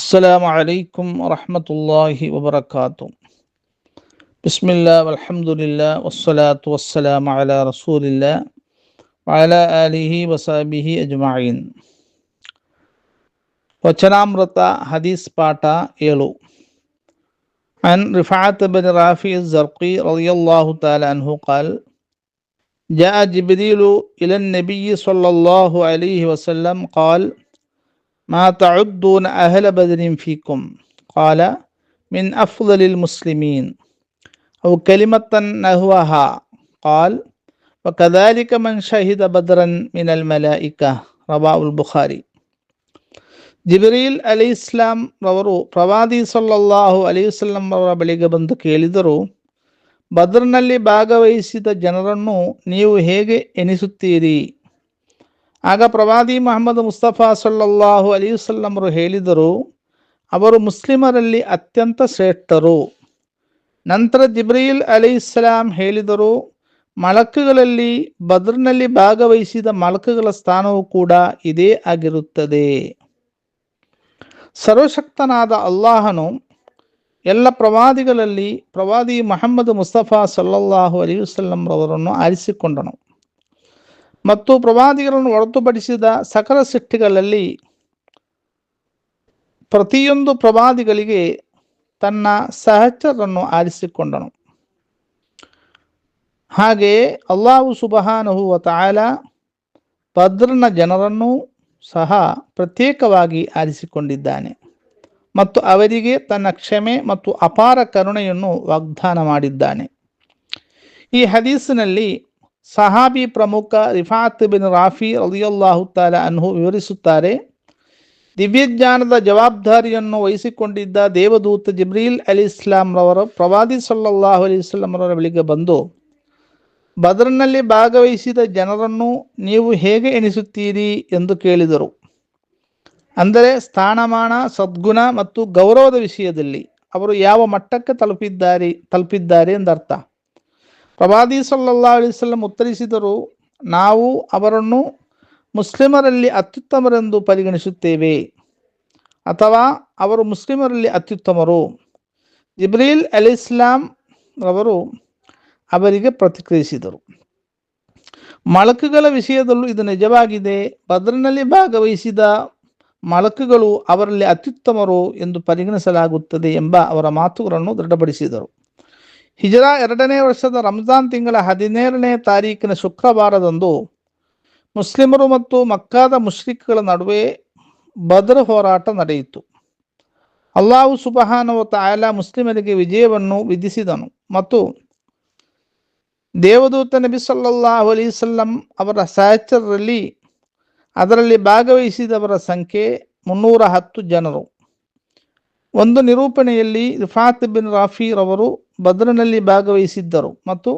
السلام عليكم ورحمة الله وبركاته. بسم الله والحمد لله والصلاة والسلام على رسول الله وعلى آله وصحبه أجمعين. وچنامرت حديث باتا يلو عن رفعة بن رافع الزرقي رضي الله تعالى عنه قال جاء جبريل إلى النبي صلى الله عليه وسلم قال ما تعدون أهل بدر فيكم قال من أفضل المسلمين أو كلمة نهوها قال وكذلك من شهد بدرا من الملائكة رواه البخاري Jibreel Ali Islam ರವರು ಪ್ರವಾದಿ ಸಲ್ಲಲ್ಲಾಹು ಅಲಿ ವಸಲ್ಲಂ ಅವರ ಬಳಿಗೆ ಬಂದು ಕೇಳಿದರು ಬದ್ರನಲ್ಲಿ ಭಾಗವಹಿಸಿದ ಜನರನ್ನು ನೀವು ಹೇಗೆ ಎನಿಸುತ್ತೀರಿ ಆಗ ಪ್ರವಾದಿ ಮೊಹಮ್ಮದ್ ಮುಸ್ತಫಾ ಸಲ್ಲಲ್ಲಾಹು ಅಲಿ ವಸಲ್ಲಮರು ಹೇಳಿದರು, ಅವರು ಮುಸ್ಲಿಮರಲ್ಲಿ ಅತ್ಯಂತ ಶ್ರೇಷ್ಠರು. ನಂತರ ಜಿಬ್ರೀಲ್ ಅಲಿ ಇಸ್ಲಾಂ ಹೇಳಿದರು, ಮಲಕುಗಳಲ್ಲಿ ಬದ್ರನಲ್ಲಿ ಭಾಗವಹಿಸಿದ ಮಲಕುಗಳ ಸ್ಥಾನವು ಕೂಡ ಇದೇ ಆಗಿರುತ್ತದೆ. ಸರ್ವಶಕ್ತನಾದ ಅಲ್ಲಾಹನು ಎಲ್ಲ ಪ್ರವಾದಿಗಳಲ್ಲಿ ಪ್ರವಾದಿ ಮೊಹಮ್ಮದ್ ಮುಸ್ತಫಾ ಸಲ್ಲಲ್ಲಾಹು ಅಲಿ ವಸಲ್ಲಂರವರನ್ನು ಆರಿಸಿಕೊಂಡನು. ಮತ್ತು ಪ್ರವಾದಿಗಳನ್ನು ಹೊರತುಪಡಿಸಿದ ಸಕಲ ಸೃಷ್ಟಿಗಳಲ್ಲಿ ಪ್ರತಿಯೊಂದು ಪ್ರವಾದಿಗಳಿಗೆ ತನ್ನ ಸಹಚರನ್ನು ಆರಿಸಿಕೊಂಡನು. ಹಾಗೆಯೇ ಅಲ್ಲಾಹು ಸುಬಹಾನಹು ತಾಯಲ ಭದ್ರನ ಜನರನ್ನು ಸಹ ಪ್ರತ್ಯೇಕವಾಗಿ ಆರಿಸಿಕೊಂಡಿದ್ದಾನೆ ಮತ್ತು ಅವರಿಗೆ ತನ್ನ ಕ್ಷಮೆ ಮತ್ತು ಅಪಾರ ಕರುಣೆಯನ್ನು ವಾಗ್ದಾನ ಮಾಡಿದ್ದಾನೆ. ಈ ಹದೀಸಿನಲ್ಲಿ ಸಹಾಬಿ ಪ್ರಮುಖ ರಿಫಾತ್ ಬಿನ್ ರಾಫಿ ಅಲಿಯಲ್ಲಾಹು ತಾಲ ವಿವರಿಸುತ್ತಾರೆ, ದಿವ್ಯಜ್ಞಾನದ ಜವಾಬ್ದಾರಿಯನ್ನು ವಹಿಸಿಕೊಂಡಿದ್ದ ದೇವದೂತ ಜಿಬ್ರೀಲ್ ಅಲಿ ಇಸ್ಲಾಂ ರವರು ಪ್ರವಾದಿ ಸಲ್ಲಾಹು ಅಲಿ ರವರ ಬಳಿಗೆ ಬಂದು, ಬದರ್ನಲ್ಲಿ ಭಾಗವಹಿಸಿದ ಜನರನ್ನು ನೀವು ಹೇಗೆ ಎಣಿಸುತ್ತೀರಿ ಎಂದು ಕೇಳಿದರು. ಅಂದರೆ ಸ್ಥಾನಮಾನ, ಸದ್ಗುಣ ಮತ್ತು ಗೌರವದ ವಿಷಯದಲ್ಲಿ ಅವರು ಯಾವ ಮಟ್ಟಕ್ಕೆ ತಲುಪಿದ್ದಾರೆ ತಲುಪಿದ್ದಾರೆ ಎಂದರ್ಥ. ಪ್ರವಾದಿ ಸಲ್ಲಾ ಅಲಿಸ್ಲಂ ಉತ್ತರಿಸಿದರು, ನಾವು ಅವರನ್ನು ಮುಸ್ಲಿಮರಲ್ಲಿ ಅತ್ಯುತ್ತಮರೆಂದು ಪರಿಗಣಿಸುತ್ತೇವೆ. ಅಥವಾ ಅವರು ಮುಸ್ಲಿಮರಲ್ಲಿ ಅತ್ಯುತ್ತಮರು. ಜಿಬ್ರೀಲ್ ಅಲಿ ಇಸ್ಲಾಂ ರವರು ಅವರಿಗೆ ಪ್ರತಿಕ್ರಿಯಿಸಿದರು. ಮಳಕುಗಳ ವಿಷಯದಲ್ಲೂ ಇದು ನಿಜವಾಗಿದೆ. ಭದ್ರನಲ್ಲಿ ಭಾಗವಹಿಸಿದ ಮಳಕುಗಳು ಅವರಲ್ಲಿ ಅತ್ಯುತ್ತಮರು ಎಂದು ಪರಿಗಣಿಸಲಾಗುತ್ತದೆ ಎಂಬ ಅವರ ಮಾತುಗಳನ್ನು ದೃಢಪಡಿಸಿದರು. ಹಿಜರಾ ಎರಡನೇ ವರ್ಷದ ರಂಜಾನ್ ತಿಂಗಳ ಹದಿನೇಳನೇ ತಾರೀಕಿನ ಶುಕ್ರವಾರದಂದು ಮುಸ್ಲಿಮರು ಮತ್ತು ಮಕ್ಕಾದ ಮುಷ್ರಿಕ್ಗಳ ನಡುವೆ ಬದ್ರ ಹೋರಾಟ ನಡೆಯಿತು. ಅಲ್ಲಾಹು ಸುಬಹಾನವ ತಾಯಲ ಮುಸ್ಲಿಮರಿಗೆ ವಿಜಯವನ್ನು ವಿಧಿಸಿದನು ಮತ್ತು ದೇವದೂತ ನಬಿ ಸಲ್ಲಲ್ಲಾಹು ಅಲೈಸಲ್ಲಂ ಅವರ ಸಹಚರರಲ್ಲಿ ಅದರಲ್ಲಿ ಭಾಗವಹಿಸಿದವರ ಸಂಖ್ಯೆ ಮುನ್ನೂರ ಹತ್ತು ಜನರು. ಒಂದು ನಿರೂಪಣೆಯಲ್ಲಿ ರಿಫಾತ್ ಬಿನ್ ಅವರು ಬದ್ರನಲ್ಲಿ ಭಾಗವಹಿಸಿದ್ದರು ಮತ್ತು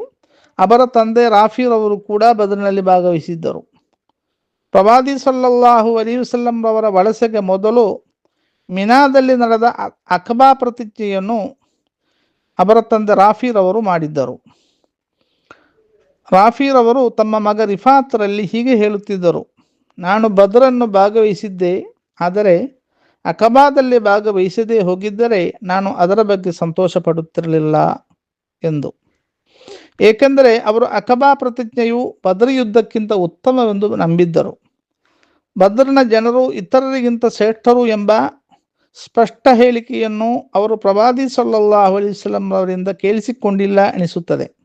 ಅವರ ತಂದೆ ರಾಫಿರವರು ಕೂಡ ಬದ್ರನಲ್ಲಿ ಭಾಗವಹಿಸಿದ್ದರು. ಪ್ರವಾದಿ ಸಲ್ಲಲ್ಲಾಹು ಅಲಿ ವಸಲ್ಲಂ ರವರ ವಲಸೆಗೆ ಮೊದಲು ಮಿನಾದಲ್ಲಿ ನಡೆದ ಅಖಬಾ ಪ್ರತಿಜ್ಞೆಯನ್ನು ಅವರ ತಂದೆ ರಾಫಿರವರು ಮಾಡಿದ್ದರು. ರಾಫಿರವರು ತಮ್ಮ ಮಗ ರಿಫಾತ್ರಲ್ಲಿ ಹೀಗೆ ಹೇಳುತ್ತಿದ್ದರು, ನಾನು ಬದ್ರನ್ನು ಭಾಗವಹಿಸಿದ್ದೆ, ಆದರೆ ಅಕಬಾದಲ್ಲಿ ಭಾಗವಹಿಸದೇ ಹೋಗಿದ್ದರೆ ನಾನು ಅದರ ಬಗ್ಗೆ ಸಂತೋಷ ಪಡುತ್ತಿರಲಿಲ್ಲ ಎಂದು. ಏಕೆಂದರೆ ಅವರು ಅಕಬಾ ಪ್ರತಿಜ್ಞೆಯು ಬದ್ರ ಯುದ್ಧಕ್ಕಿಂತ ಉತ್ತಮವೆಂದು ನಂಬಿದ್ದರು. ಬದ್ರನ ಜನರು ಇತರರಿಗಿಂತ ಶ್ರೇಷ್ಠರು ಎಂಬ ಸ್ಪಷ್ಟ ಹೇಳಿಕೆಯನ್ನು ಅವರು ಪ್ರವಾದಿ ಸಲ್ಲಲ್ಲಾಹು ಅಲಿಸ್ಲಂ ಅವರಿಂದ ಕೇಳಿಸಿಕೊಂಡಿಲ್ಲ ಎನಿಸುತ್ತದೆ.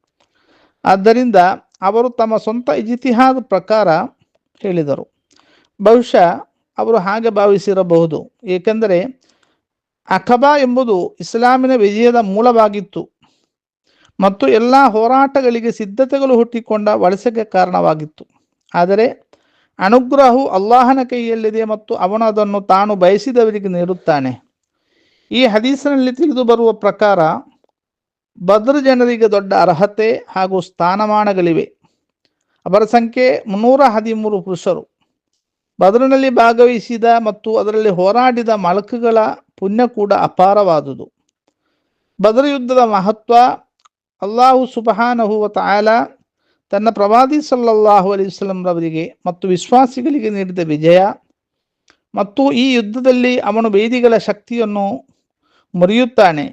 ಆದ್ದರಿಂದ ಅವರು ತಮ್ಮ ಸ್ವಂತ ಇಜಿತಿಹಾದ ಪ್ರಕಾರ ಹೇಳಿದರು. ಬಹುಶಃ ಅವರು ಹಾಗೆ ಭಾವಿಸಿರಬಹುದು. ಏಕೆಂದರೆ ಅಖಬಾ ಎಂಬುದು ಇಸ್ಲಾಮಿನ ವಿಜಯದ ಮೂಲವಾಗಿತ್ತು. ಮತ್ತು ಎಲ್ಲ ಹೋರಾಟಗಳಿಗೆ ಸಿದ್ಧತೆಗಳು ಹುಟ್ಟಿಕೊಂಡ ವಲಸೆಗೆ ಕಾರಣವಾಗಿತ್ತು. ಆದರೆ ಅನುಗ್ರಹವು ಅಲ್ಲಾಹನ ಕೈಯಲ್ಲಿದೆ ಮತ್ತು ಅವನು ಅದನ್ನು ತಾನು ಬಯಸಿದವರಿಗೆ ನೀಡುತ್ತಾನೆ. ಈ ಹದೀಸಿನಲ್ಲಿ ತಿಳಿದು ಬರುವ ಪ್ರಕಾರ ಬದ್ರ ಜನರಿಗೆ ದೊಡ್ಡ ಅರ್ಹತೆ ಹಾಗೂ ಸ್ಥಾನಮಾನಗಳಿವೆ. ಅವರ ಸಂಖ್ಯೆ ಮುನ್ನೂರ ಹದಿಮೂರು ಪುರುಷರು. ಬದ್ರನಲ್ಲಿ ಭಾಗವಹಿಸಿದ ಮತ್ತು ಅದರಲ್ಲಿ ಹೋರಾಡಿದ ಮಲಕುಗಳ ಪುಣ್ಯ ಕೂಡ ಅಪಾರವಾದುದು. ಬದರ ಯುದ್ಧದ ಮಹತ್ವ, ಅಲ್ಲಾಹು ಸುಬಹಾನಹುವ ತಾಯಲ ತನ್ನ ಪ್ರವಾದಿ ಸಲ್ಲಲ್ಲಾಹು ಅಲಿ ವಸಲ್ಲಂರವರಿಗೆ ಮತ್ತು ವಿಶ್ವಾಸಿಗಳಿಗೆ ನೀಡಿದ ವಿಜಯ ಮತ್ತು ಈ ಯುದ್ಧದಲ್ಲಿ ಅವನು ವೇದಿಗಳ ಶಕ್ತಿಯನ್ನು ಮುರಿಯುತ್ತಾನೆ.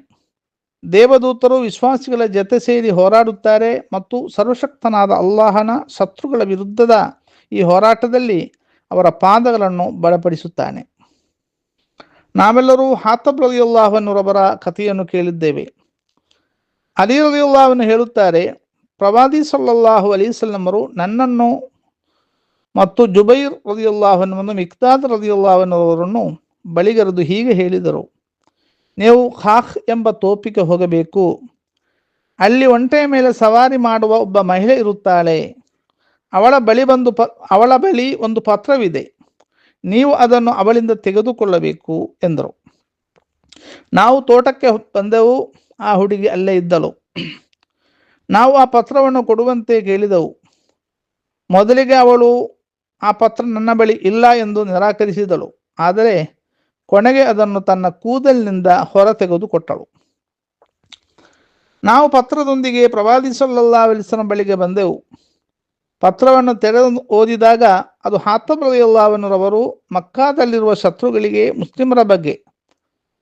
ದೇವದೂತರು ವಿಶ್ವಾಸಿಗಳ ಜತೆ ಸೇರಿ ಹೋರಾಡುತ್ತಾರೆ ಮತ್ತು ಸರ್ವಶಕ್ತನಾದ ಅಲ್ಲಾಹನ ಶತ್ರುಗಳ ವಿರುದ್ಧದ ಈ ಹೋರಾಟದಲ್ಲಿ ಅವರ ಪಾದಗಳನ್ನು ಬಲಪಡಿಸುತ್ತಾನೆ. ನಾವೆಲ್ಲರೂ ಹಾತಬ್ ರಲಿಯುಲ್ಲಾಹನವರವರ ಕಥೆಯನ್ನು ಕೇಳಿದ್ದೇವೆ. ಅಲಿ ರಜಿಯುಲ್ಲಾಹನ್ನು ಹೇಳುತ್ತಾರೆ, ಪ್ರವಾದಿ ಸಲ್ಲಲ್ಲಾಹು ಅಲೀಸಲ್ಲಮರು ನನ್ನನ್ನು ಮತ್ತು ಜುಬೈರ್ ರದಿಯುಲ್ಲಾಹನವನ್ನು ಮಿಕ್ತಾದ್ ರದಿಯುಲ್ಲಾಹನವರನ್ನು ಬಳಿಗರೆದು ಹೀಗೆ ಹೇಳಿದರು. ನೀವು ಖಾಖ್ ಎಂಬ ತೋಪಿಗೆ ಹೋಗಬೇಕು. ಅಲ್ಲಿ ಒಂಟೆಯ ಮೇಲೆ ಸವಾರಿ ಮಾಡುವ ಒಬ್ಬ ಮಹಿಳೆ ಇರುತ್ತಾಳೆ. ಅವಳ ಬಳಿ ಬಂದು ಪ, ಅವಳ ಬಳಿ ಒಂದು ಪತ್ರವಿದೆ. ನೀವು ಅದನ್ನು ಅವಳಿಂದ ತೆಗೆದುಕೊಳ್ಳಬೇಕು ಎಂದರು. ನಾವು ತೋಟಕ್ಕೆ ಬಂದೆವು, ಆ ಹುಡುಗಿ ಅಲ್ಲೇ ಇದ್ದಳು. ನಾವು ಆ ಪತ್ರವನ್ನು ಕೊಡುವಂತೆ ಕೇಳಿದೆವು. ಮೊದಲಿಗೆ ಅವಳು ಆ ಪತ್ರ ನನ್ನ ಬಳಿ ಇಲ್ಲ ಎಂದು ನಿರಾಕರಿಸಿದಳು. ಆದರೆ ಕೊನೆಗೆ ಅದನ್ನು ತನ್ನ ಕೂದಲಿನಿಂದ ಹೊರ ತೆಗೆದುಕೊಟ್ಟಳು ನಾವು ಪತ್ರದೊಂದಿಗೆ ಪ್ರವಾದಿ ಅಲಿಸನ ಬಳಿಗೆ ಬಂದೆವು. ಪತ್ರವನ್ನು ತೆರೆದು ಓದಿದಾಗ ಅದು ಹಾತಬ್ರವನ್ನರವರು ಮಕ್ಕಾದಲ್ಲಿರುವ ಶತ್ರುಗಳಿಗೆ ಮುಸ್ಲಿಮರ ಬಗ್ಗೆ.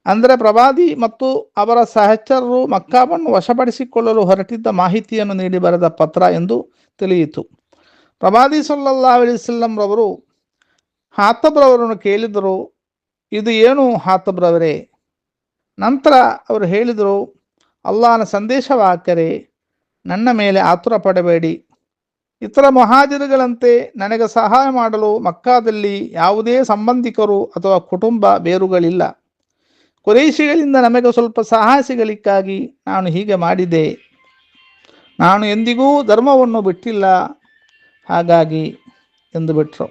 ಅಂದರೆ ಪ್ರವಾದಿ ಮತ್ತು ಅವರ ಸಹಚರರು ಮಕ್ಕಾವನ್ನು ವಶಪಡಿಸಿಕೊಳ್ಳಲು ಹೊರಟಿದ್ದ ಮಾಹಿತಿಯನ್ನು ನೀಡಿ ಬರೆದ ಪತ್ರ ಎಂದು ತಿಳಿಯಿತು. ಪ್ರವಾದಿ ಸಲ್ಲಲ್ಲಾ ಅಲಿಸಲ್ಲಂ ರವರು ಹಾತಬ್ರವರನ್ನು ಕೇಳಿದರು, ಇದು ಏನು ಹಾತಬ್ರವರೇ ನಂತರ ಅವರು ಹೇಳಿದರು, ಅಲ್ಲಾಹನ ಸಂದೇಶವಾಕರೆ ನನ್ನ ಮೇಲೆ ಆತುರ ಪಡಬೇಡಿ. ಇತರ ಮಹಾಜರುಗಳಂತೆ ನನಗೆ ಸಹಾಯ ಮಾಡಲು ಮಕ್ಕಾದಲ್ಲಿ ಯಾವುದೇ ಸಂಬಂಧಿಕರು ಅಥವಾ ಕುಟುಂಬ ಬೇರುಗಳಿಲ್ಲ. ಕುರೈಶಿಗಳಿಂದ ನಮಗೆ ಸ್ವಲ್ಪ ಸಹಾಯ ಸಿಗಲಿಕ್ಕಾಗಿ ನಾನು ಹೀಗೆ ಮಾಡಿದೆ. ನಾನು ಎಂದಿಗೂ ಧರ್ಮವನ್ನು ಬಿಟ್ಟಿಲ್ಲ. ಹಾಗಾಗಿ ಎಂದು ಬಿಟ್ಟರು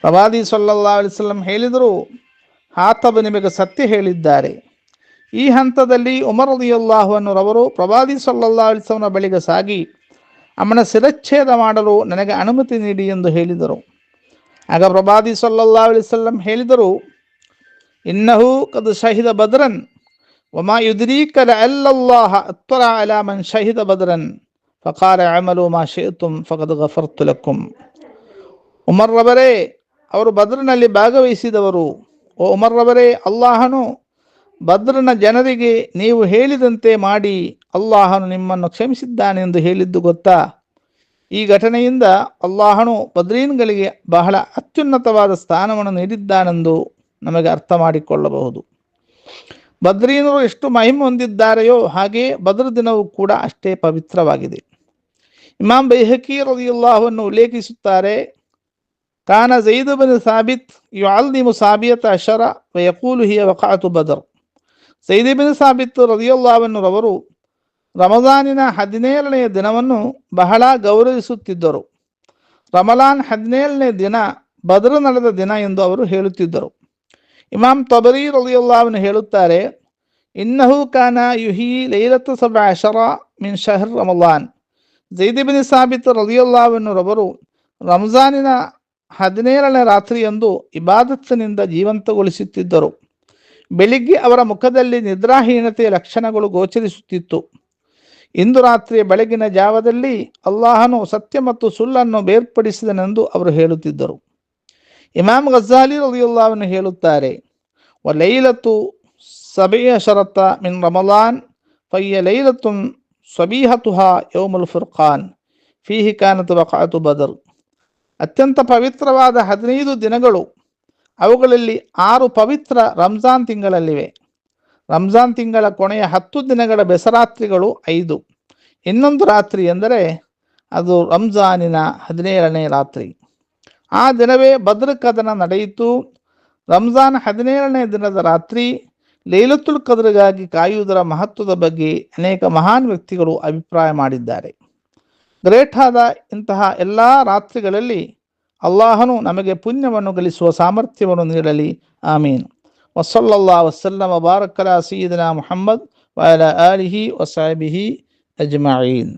ಪ್ರವಾದಿ ಸಲ್ಲಲ್ಲಾ ಅಲಿಸ್ಲಂ ಹೇಳಿದರು ಹಾತಬ ನಿಮಗೆ ಸತ್ಯ ಹೇಳಿದ್ದಾರೆ. ಈ ಹಂತದಲ್ಲಿ ಉಮರ್ ರವರು ಪ್ರವಾದಿ ಸಲ್ಲಾ ಅಲಿಸ್ಲಂನ ಬಳಿಗೆ ಸಾಗಿ ಅವನ ಶಿರಚ್ಛೇದ ಮಾಡಲು ನನಗೆ ಅನುಮತಿ ನೀಡಿ ಎಂದು ಹೇಳಿದರು. ಆಗ ಪ್ರಭಾದಿ ಸಲ್ಲಲ್ಲಾ ಅಲಿಸಲ್ಲಂ ಹೇಳಿದರು, ಇನ್ನಹು ಕದು ಶಹಿದ ಬದ್ರನ್ ಒಮಾ ಯುದ್ರೀಕಲ ಅಲ್ಲಲ್ಲಾಹ ಅತ್ವರ ಅಲಾಮನ್ ಶಹಿದ ಬದ್ರನ್ ಫಕಾರ ಅಮಲು ಮಾ ಶೇತುಂ ಫಕದ್ ಗಫರ್ತು ತುಲಕ್ಕುಂ ಉಮರ್ರವರೇ ಅವರು ಬದ್ರನಲ್ಲಿ ಭಾಗವಹಿಸಿದವರು. ಓ ಉಮರ್ರವರೇ ಅಲ್ಲಾಹನು ಬದ್ರನ ಜನರಿಗೆ ನೀವು ಹೇಳಿದಂತೆ ಮಾಡಿ ಅಲ್ಲಾಹನು ನಿಮ್ಮನ್ನು ಕ್ಷಮಿಸಿದ್ದಾನೆಂದು ಹೇಳಿದ್ದು ಗೊತ್ತಾ? ಈ ಘಟನೆಯಿಂದ ಅಲ್ಲಾಹನು ಬದ್ರೀನ್ಗಳಿಗೆ ಬಹಳ ಅತ್ಯುನ್ನತವಾದ ಸ್ಥಾನವನ್ನು ನೀಡಿದ್ದಾನೆಂದು ನಮಗೆ ಅರ್ಥ ಮಾಡಿಕೊಳ್ಳಬಹುದು. ಬದ್ರೀನರು ಎಷ್ಟು ಮಹಿಮೆ ಹೊಂದಿದ್ದಾರೆಯೋ ಹಾಗೆ ಬದ್ರ ದಿನವೂ ಕೂಡ ಅಷ್ಟೇ ಪವಿತ್ರವಾಗಿದೆ. ಇಮಾಮ್ ಬೈಹಕಿ ರದಿಯುಲ್ಲಾಹವನ್ನು ಉಲ್ಲೇಖಿಸುತ್ತಾರೆ, ಕಾನ ಜೈದ್ ಬಿನ್ ಸಾಬಿತ್ ಯುಅಲ್ದಿಮು ಸಾಬಿಯತ ಅಶರ ವಯಕೂಲು ಹಿಯ ವಕಾತು ಬದರ್. ಸೈದಿ ಬಿನ್ ಸಾಬಿತ್ ರದಿಯುಲ್ಲಾಹವನ್ನು ರವರು ರಮಜಾನಿನ ಹದಿನೇಳನೆಯ ದಿನವನ್ನು ಬಹಳ ಗೌರವಿಸುತ್ತಿದ್ದರು ರಮಲಾನ್ ಹದಿನೇಳನೇ ದಿನ ಬದಲು ನಡೆದ ದಿನ ಎಂದು ಅವರು ಹೇಳುತ್ತಿದ್ದರು. ಇಮಾಮ್ ತಬರಿ ರಲಿಯುಲ್ಲಾಹವನ್ನು ಹೇಳುತ್ತಾರೆ ಇನ್ನಹು ಕಾನ ಯುಹಿ ಲೈಲತ್ ಸಬ ಮಿನ್ ಶಹರ್ ರಮಲಾನ್ ಜೈದಿಬಿನ್ ಸಾಬಿತ್ ರಲಿಯುಲ್ಲಾಹವನ್ನು ರವರು ರಂಜಾನಿನ ಹದಿನೇಳನೇ ರಾತ್ರಿಯಂದು ಇಬಾದತ್ತಿನಿಂದ ಜೀವಂತಗೊಳಿಸುತ್ತಿದ್ದರು ಬೆಳಿಗ್ಗೆ ಅವರ ಮುಖದಲ್ಲಿ ನಿದ್ರಾಹೀನತೆಯ ಲಕ್ಷಣಗಳು ಗೋಚರಿಸುತ್ತಿತ್ತು. ಇಂದು ರಾತ್ರಿಯ ಬೆಳಗಿನ ಜಾವದಲ್ಲಿ ಅಲ್ಲಾಹನು ಸತ್ಯ ಮತ್ತು ಸುಳ್ಳನ್ನು ಬೇರ್ಪಡಿಸಿದನೆಂದು ಅವರು ಹೇಳುತ್ತಿದ್ದರು. ಇಮಾಮ್ ಗಜಾಲಿ ರಲಿಯುಲ್ಲಾವನ್ನು ಹೇಳುತ್ತಾರೆ, ವ ಲೈಲತ್ತು ಸಬೆಯ ಶರತ್ತ ಮಿನ್ ರಮಲಾನ್ ಫಯ್ಯ ಲೈಲತುನ್ ಸಬೀಹತುಹಾ ಯೋಮುಲ್ ಫುರ್ಖಾನ್, ಫೀಹಿ ಕಾನತು ವಕಾತು ಬದರ್. ಅತ್ಯಂತ ಪವಿತ್ರವಾದ ಹದಿನೈದು ದಿನಗಳು ಅವುಗಳಲ್ಲಿ ಆರು ಪವಿತ್ರ ರಂಜಾನ್ ತಿಂಗಳಲ್ಲಿವೆ. ರಂಜಾನ್ ತಿಂಗಳ ಕೊನೆಯ ಹತ್ತು ದಿನಗಳ ಬೆಸರಾತ್ರಿಗಳು ಐದು. ಇನ್ನೊಂದು ರಾತ್ರಿ ಎಂದರೆ ಅದು ರಂಜಾನಿನ ಹದಿನೇಳನೇ ರಾತ್ರಿ. ಆ ದಿನವೇ ಭದ್ರ ಕದನ ನಡೆಯಿತು. ರಂಜಾನ್ ಹದಿನೇಳನೇ ದಿನದ ರಾತ್ರಿ ಲೈಲತುಲ್ ಕದ್ರಿಗಾಗಿ ಕಾಯುವುದರ ಮಹತ್ವದ ಬಗ್ಗೆ ಅನೇಕ ಮಹಾನ್ ವ್ಯಕ್ತಿಗಳು ಅಭಿಪ್ರಾಯ ಮಾಡಿದ್ದಾರೆ. ಗ್ರೇಟ್ ಆದ ಇಂತಹ ಎಲ್ಲ ರಾತ್ರಿಗಳಲ್ಲಿ ಅಲ್ಲಾಹನು ನಮಗೆ ಪುಣ್ಯವನ್ನು ಗಳಿಸುವ ಸಾಮರ್ಥ್ಯವನ್ನು ನೀಡಲಿ ಆಮೀನ್ ವಸಲ್ಲಾ ವಸಲ್ಲಮ ಬಾರಕಲ ಸೀದನ ಮೊಹಮ್ಮದ್ ವಲ ಅಲಿಹಿ ವಸಾಬಿಹಿ ಅಜ್ಮಾಯೀನ್